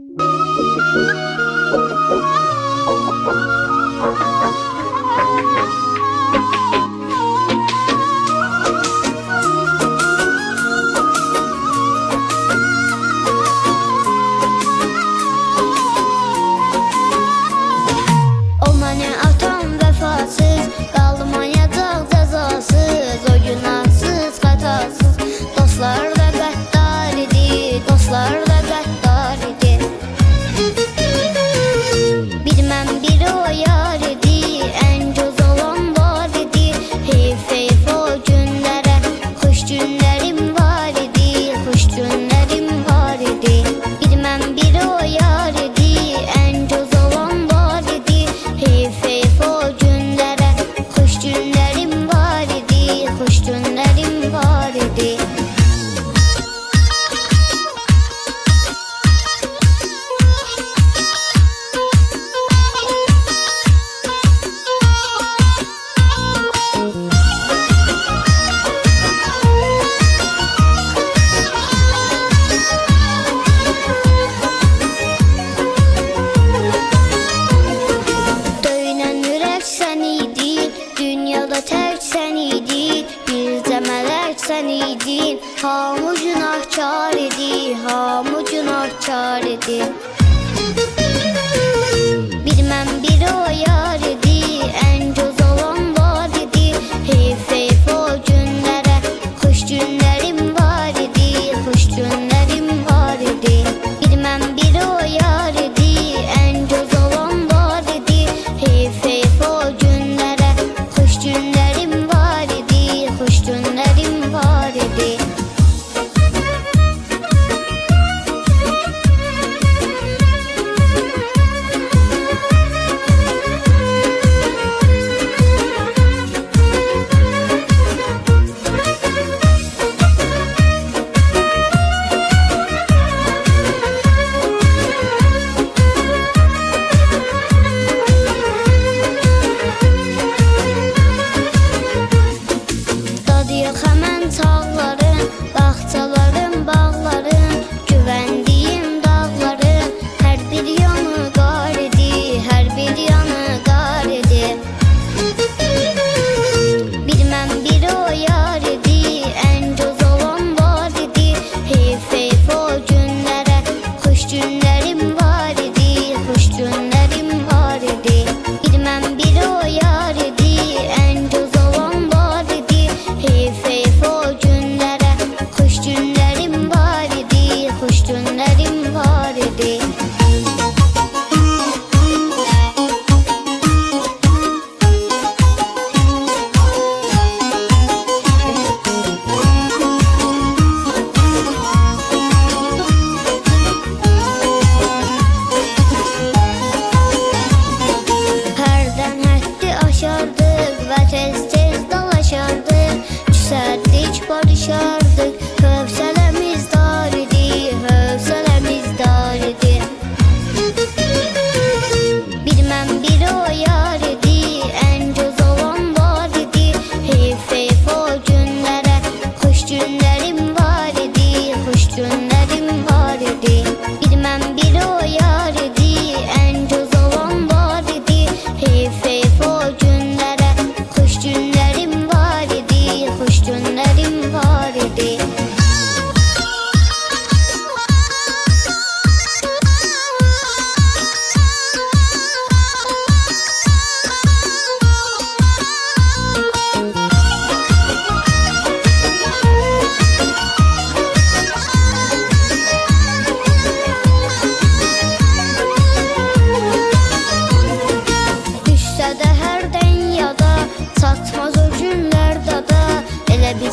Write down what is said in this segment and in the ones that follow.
Música sen idin Hamucun ah çar idi Hamucun ah çar idi. Bilmem bir o yar idi.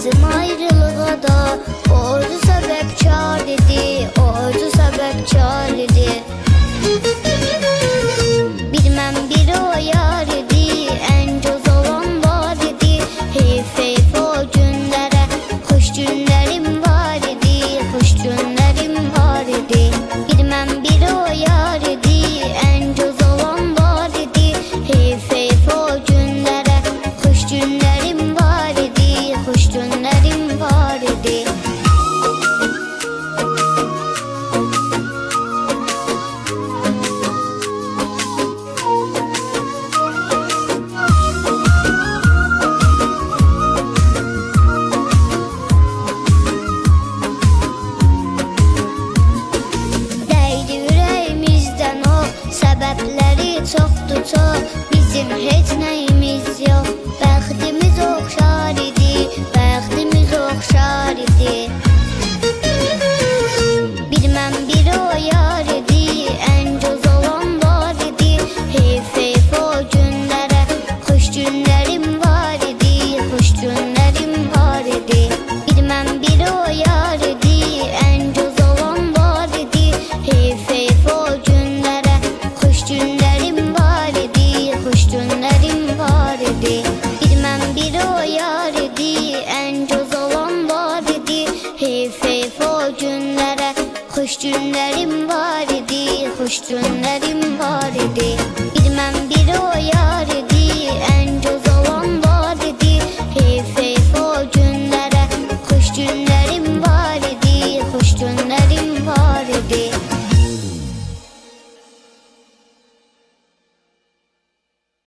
Bizim ayrılığa da Ordu sebep çağır dedi Ordu sebep çağır dedi Bilmem biri o yar dedi En coz olan var dedi Heyf heyf o günlere Hoş günlerim var dedi Hoş günlerim var dedi Bilmem biri o yar seyf o günlere Hoş günlerim var idi, hoş günlerim var idi. Bilmem biri o yar idi